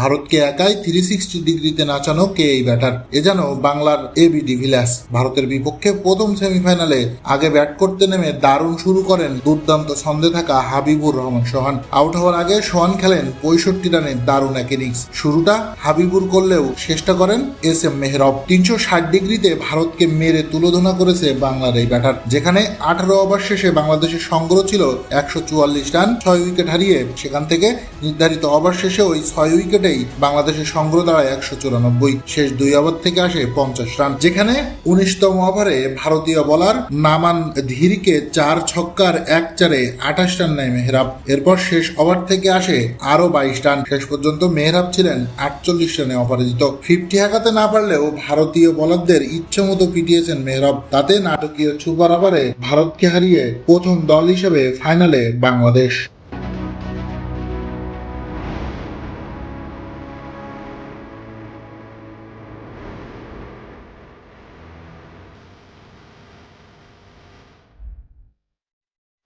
ভারতকে একাই three sixty ডিগ্রিতে নাচানো কে এই ব্যাটার এ যেন বাংলার এবি ডিভিলাস ভারতের বিপক্ষে প্রথম সেমিফাইনালে আগে ব্যাট করতে নেমে দারুণ শুরু করেন দুর্দান্ত ছন্দে থাকা হাবিবুর রহমান সোহান। আউট হওয়ার আগে সোহান খেলেন পঁয়ষট্টি রানের দারুণ এক ইনিংস শুরুটা হাবিবুর করলেও শেষটা করেন এস এম মেহরব। তিনশো ষাট ডিগ্রিতে ভারতকে মেরে তুলোধনা করেছে বাংলার এই ব্যাটার যেখানে আঠারো ওভার শেষে বাংলাদেশের সংগ্রহ ছিল একশো চুয়াল্লিশ রান, ছয় উইকেট হারিয়ে সেখান থেকে নির্ধারিত ওভার শেষে ওই ছয় উইকেটেই বাংলাদেশের সংগ্রহ দাঁড়ায় একশো চুরানব্বই শেষ দুই ওভার থেকে আসে পঞ্চাশ রান, যেখানে উনিশতম ওভারে ভারতীয় বলার নামান ধীরকে চার ছক্কার এক চারে আঠাশ রান নেয় মেহরাব। এরপর শেষ ওভার থেকে আসে আরও বাইশ রান, শেষ পর্যন্ত মেহরাব ছিলেন আটচল্লিশ রানে অপরাজিত। ফিফটি হাঁকাতে না পারলেও ভারতীয় বলারদের ইচ্ছে মতো পিটিয়েছেন মেহরাব। তাতে নাটকীয় সুপার ওভারে ভারতকে হারিয়ে প্রথম দল হিসেবে ফাইনালে বাংলাদেশ।